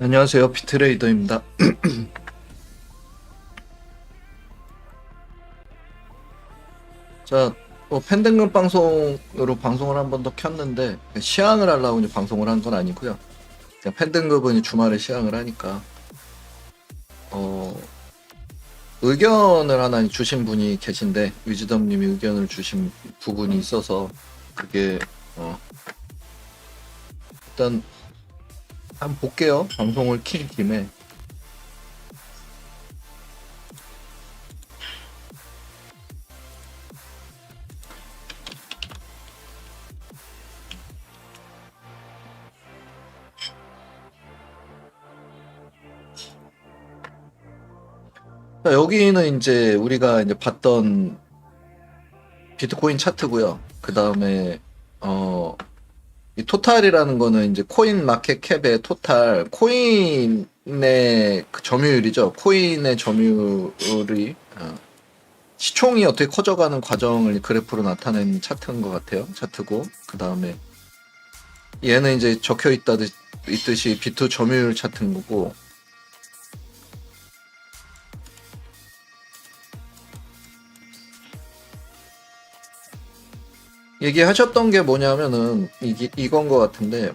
안녕하세요. 비트레이더입니다. 자, 뭐 팬등급 방송으로 방송을 한 번 더 켰는데 시향을 하려고 이제 방송을 한 건 아니고요. 그냥 팬등급은 주말에 시향을 하니까 어 의견을 하나 주신 분이 계신데 위즈덤님이 의견을 주신 부분이 있어서 그게 어 일단 한번 볼게요. 방송을 킨 김에. 자, 여기는 이제 우리가 이제 봤던 비트코인 차트고요. 그 다음에 어, 이 토탈이라는 거는 이제 코인 마켓 캡의 토탈 코인의 그 점유율이죠. 코인의 점유율이 어, 시총이 어떻게 커져가는 과정을 그래프로 나타낸 차트인 것 같아요. 차트고 그 다음에 얘는 이제 적혀 있다 있듯이 비트 점유율 차트인 거고 얘기하셨던 게 뭐냐면은 이게 이건 것 같은데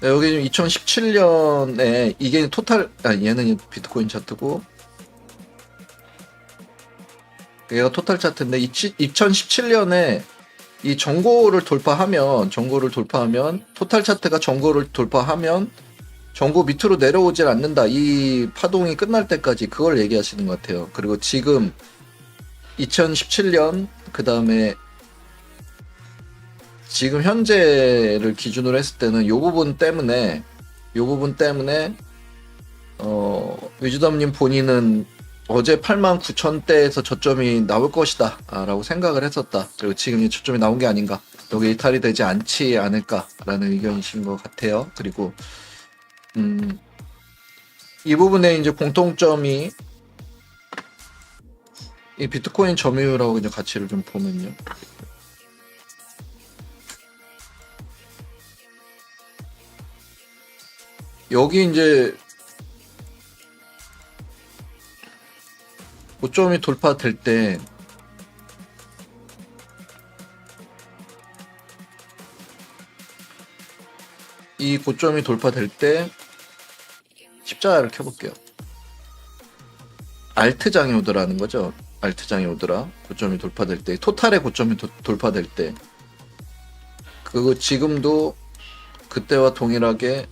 네, 여기 2017년에 이게 토탈 아 얘는 비트코인 차트고 얘가 토탈 차트인데 2017년에 이 전고를 돌파하면 전고를 돌파하면 토탈 차트가 전고를 돌파하면 전고 밑으로 내려오질 않는다. 이 파동이 끝날 때까지 그걸 얘기하시는 것 같아요. 그리고 지금 2017년 그 다음에 지금 현재를 기준으로 했을 때는 요 부분 때문에 요 부분 때문에 어 위즈덤님 본인은 어제 8만 9천 대에서 저점이 나올 것이다 라고 생각을 했었다. 그리고 지금 이 저점이 나온 게 아닌가. 여기 이탈이 되지 않지 않을까라는 의견이신 것 같아요. 그리고 음, 이 부분에 이제 공통점이 이 비트코인 점유율하고 이제 가치를 좀 보면요. 여기 이제 고점이 돌파될 때 이 고점이 돌파될 때 십자가를 켜볼게요. 알트 장이 오더라는 거죠. 알트장이 오더라. 고점이 돌파될 때, 토탈의 고점이 도, 돌파될 때. 그거 지금도 그때와 동일하게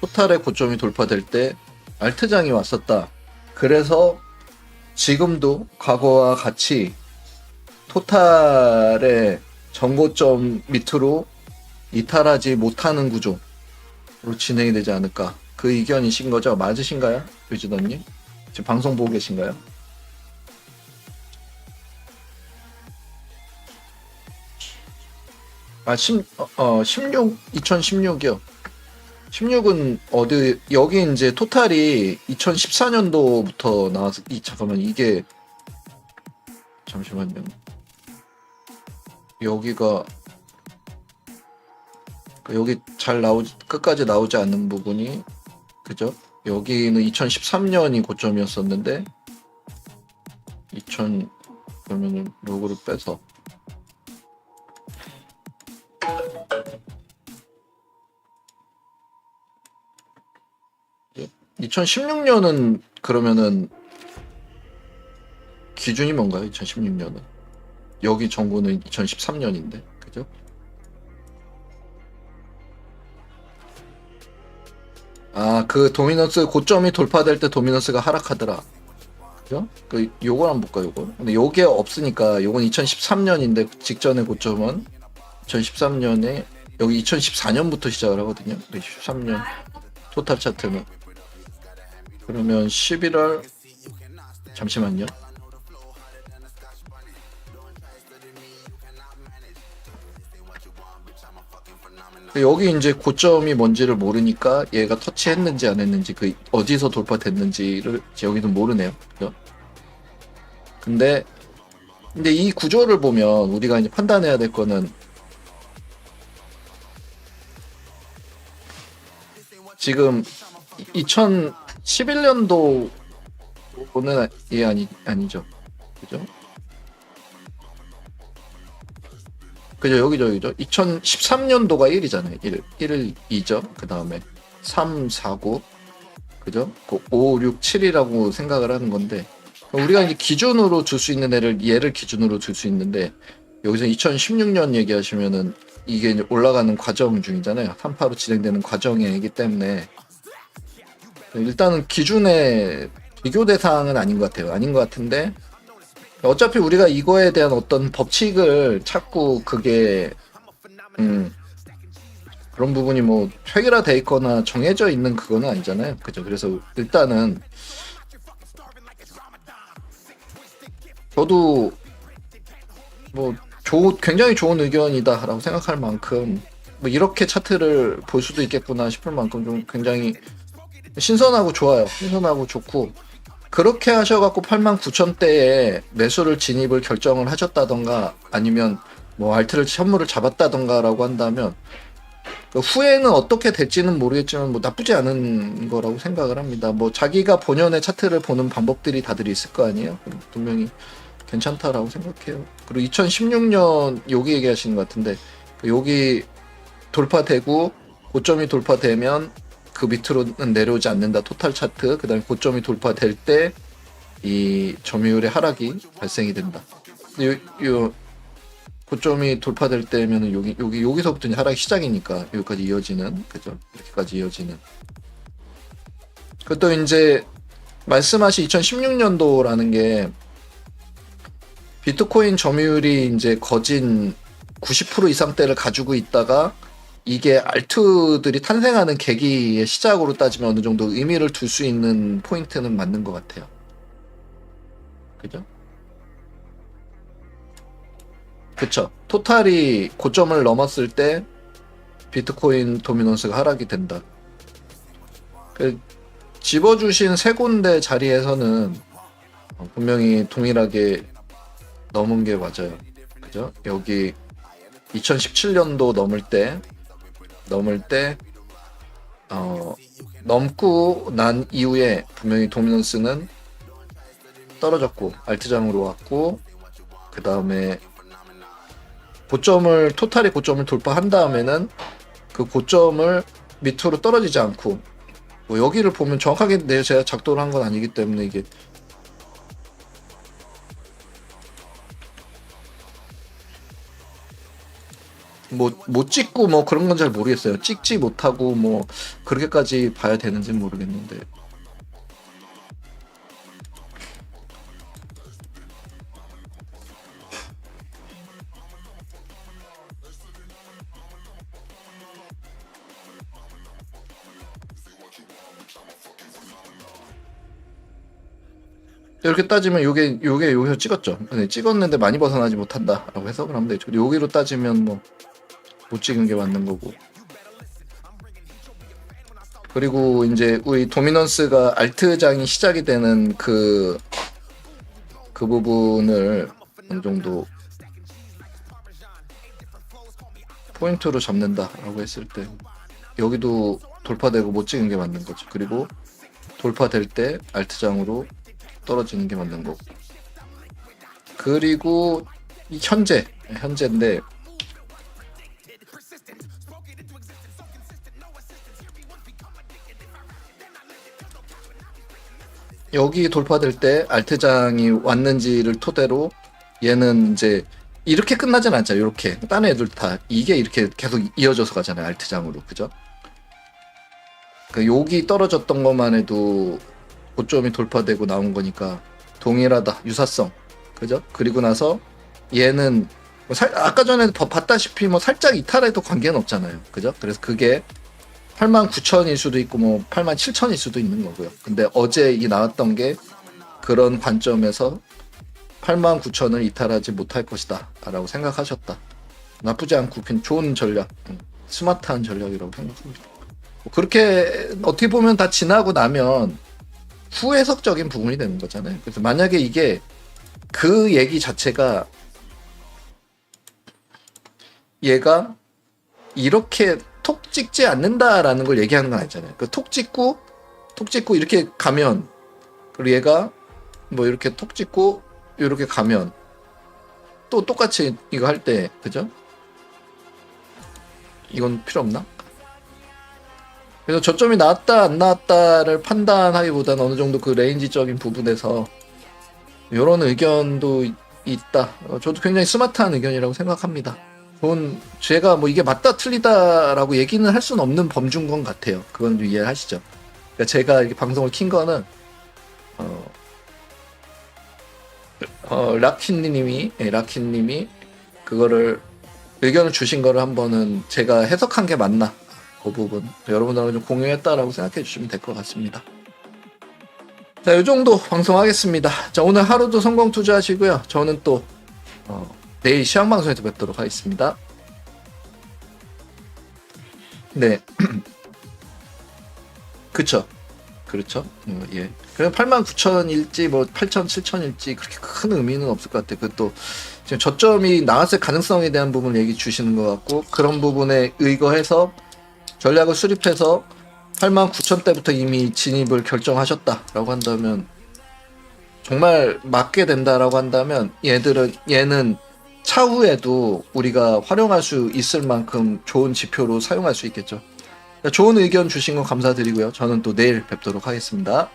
토탈의 고점이 돌파될 때 알트장이 왔었다. 그래서 지금도 과거와 같이 토탈의 전고점 밑으로 이탈하지 못하는 구조로 진행이 되지 않을까. 그 의견이신 거죠? 맞으신가요? 유지더님? 지금 방송 보고 계신가요? 아, 10, 어, 어, 16, 2016이요. 16은 어디, 여기 이제 토탈이 2014년도부터 나와서, 이, 잠깐만, 이게, 잠시만요. 여기가, 여기 잘 나오지, 끝까지 나오지 않는 부분이, 그죠? 여기는 2013년이 고점이었었는데, 2000, 그러면은 로고를 빼서, 2016년은 그러면은 기준이 뭔가요? 2016년은 여기 정보는 2013년인데 그죠? 아 그 도미넌스 고점이 돌파될 때 도미넌스가 하락하더라 그죠? 그 요걸 한번 볼까 요걸 근데 요게 없으니까 요건 2013년인데 직전의 고점은 2013년에 여기 2014년부터 시작을 하거든요 13년 토탈 차트는 그러면 11월 잠시만요. 여기 이제 고점이 뭔지를 모르니까 얘가 터치했는지 안 했는지 그 어디서 돌파됐는지를 여기는 모르네요. 그죠? 근데 근데 이 구조를 보면 우리가 이제 판단해야 될 거는 지금 2011년도는 예 아니 아니죠. 그죠? 여기죠? 여기죠 2013년도가 1이잖아요. 1 1을 2죠? 그 다음에 3 4 9 그죠? 그 5 6 7이라고 생각을 하는 건데 우리가 이제 기준으로 줄 수 있는 애를 얘를 기준으로 줄 수 있는데 여기서 2016년 얘기하시면은 이게 이제 올라가는 과정 중이잖아요. 3파로 진행되는 과정이기 때문에. 일단은 기준의 비교 대상은 아닌 것 같아요. 아닌 것 같은데 어차피 우리가 이거에 대한 어떤 법칙을 찾고 그게 음 그런 부분이 뭐 체계화돼 있거나 정해져 있는 그거는 아니잖아요. 그죠? 그래서 일단은 저도 뭐 좋, 굉장히 좋은 의견이다라고 생각할 만큼 뭐 이렇게 차트를 볼 수도 있겠구나 싶을 만큼 좀 굉장히 신선하고 좋아요. 신선하고 좋고 그렇게 하셔갖고 8만 9천 대에 매수를 진입을 결정을 하셨다던가 아니면 뭐 알트를 현물을 잡았다던가라고 한다면 그 후에는 어떻게 될지는 모르겠지만 뭐 나쁘지 않은 거라고 생각을 합니다. 뭐 자기가 본연의 차트를 보는 방법들이 다들 있을 거 아니에요. 분명히 괜찮다라고 생각해요. 그리고 2016년 여기 얘기하시는 것 같은데 그 여기 돌파되고 고점이 돌파되면 그 밑으로는 내려오지 않는다. 토탈 차트. 그 다음에 고점이 돌파될 때 이 점유율의 하락이 발생이 된다. 요, 요 고점이 돌파될 때면은 여기 여기 여기서부터 하락이 시작이니까 여기까지 이어지는 그죠? 이렇게까지 이어지는. 그또 이제 말씀하신 2016년도라는 게 비트코인 점유율이 이제 거진 90% 이상대를 가지고 있다가 이게 알트들이 탄생하는 계기의 시작으로 따지면 어느 정도 의미를 둘 수 있는 포인트는 맞는 것 같아요. 그죠? 그쵸. 토탈이 고점을 넘었을 때 비트코인 도미넌스가 하락이 된다. 그 집어주신 세 군데 자리에서는 어, 분명히 동일하게 넘은 게 맞아요. 그죠? 여기 2017년도 넘을 때 넘을 때 어, 넘고 난 이후에 분명히 도미넌스는 떨어졌고 알트장으로 왔고 그 다음에 고점을 토탈이 고점을 돌파한 다음에는 그 고점을 밑으로 떨어지지 않고 뭐 여기를 보면 정확하게 내 제가 작도를 한건 아니기 때문에 이게 뭐 못 찍고 뭐 그런 건 잘 모르겠어요. 찍지 못하고 뭐 그렇게까지 봐야 되는지는 모르겠는데. 이렇게 따지면 요게 요게 여기서 찍었죠. 근데 찍었는데 많이 벗어나지 못한다라고 해석을 하면 되죠. 여기로 따지면 뭐 못 찍은 게 맞는 거고. 그리고 이제 우리 도미넌스가 알트장이 시작이 되는 그, 그 부분을 어느 정도 포인트로 잡는다라고 했을 때 여기도 돌파되고 못 찍은 게 맞는 거죠. 그리고 돌파될 때 알트장으로 떨어지는 게 맞는 거고. 그리고 이 현재 현재인데 여기 돌파될 때 알트장이 왔는지를 토대로 얘는 이제 이렇게 끝나진 않잖아요. 이렇게 다른 애들 다 이게 이렇게 계속 이어져서 가잖아요. 알트장으로 그죠? 그 여기 떨어졌던 것만 해도 고점이 돌파되고 나온 거니까 동일하다 유사성 그죠? 그리고 나서 얘는 뭐 살, 아까 전에 더 봤다시피 뭐 살짝 이탈해도 관계는 없잖아요. 그죠? 그래서 그게 8만 9천일 수도 있고 뭐 8만 7천일 수도 있는 거고요. 근데 어제 이 나왔던 게 그런 관점에서 8만 9천을 이탈하지 못할 것이다 라고 생각하셨다. 나쁘지 않고 좋은 전략, 음, 스마트한 전략이라고 생각합니다. 뭐 그렇게 어떻게 보면 다 지나고 나면 후해석적인 부분이 되는 거잖아요. 그래서 만약에 이게 그 얘기 자체가 얘가 이렇게 톡 찍지 않는다라는 걸 얘기하는 건 아니잖아요. 그 톡 찍고 톡 찍고 이렇게 가면 그리고 얘가 뭐 이렇게 톡 찍고 이렇게 가면 또 똑같이 이거 할 때 그죠? 이건 필요 없나? 그래서 저점이 나왔다 안 나왔다를 판단하기보다는 어느 정도 그 레인지적인 부분에서 이런 의견도 이- 있다. 어, 저도 굉장히 스마트한 의견이라고 생각합니다. 좋은 제가 뭐 이게 맞다 틀리다라고 얘기는 할 수는 없는 범주인 것 같아요. 그건 좀 이해하시죠. 그러니까 제가 이렇게 방송을 킨 거는 어, 어 라키님이 예, 라키님이 그거를 의견을 주신 거를 한번은 제가 해석한 게 맞나 그 부분 여러분들하고 좀 공유했다라고 생각해 주시면 될 것 같습니다. 자, 이 정도 방송하겠습니다. 자, 오늘 하루도 성공 투자하시고요. 저는 또 어, 내일 시황 방송에서 뵙도록 하겠습니다. 네. 그쵸. 그렇죠. 어, 예. 그럼 89,000일지 뭐 8,000, 7,000일지 그렇게 큰 의미는 없을 것 같아요. 그것도 지금 저점이 나왔을 가능성에 대한 부분 얘기 주시는 것 같고 그런 부분에 의거해서 전략을 수립해서 89,000대부터 이미 진입을 결정하셨다라고 한다면 정말 맞게 된다라고 한다면 얘들은 얘는 차후에도 우리가 활용할 수 있을 만큼 좋은 지표로 사용할 수 있겠죠. 좋은 의견 주신 거 감사드리고요. 저는 또 내일 뵙도록 하겠습니다.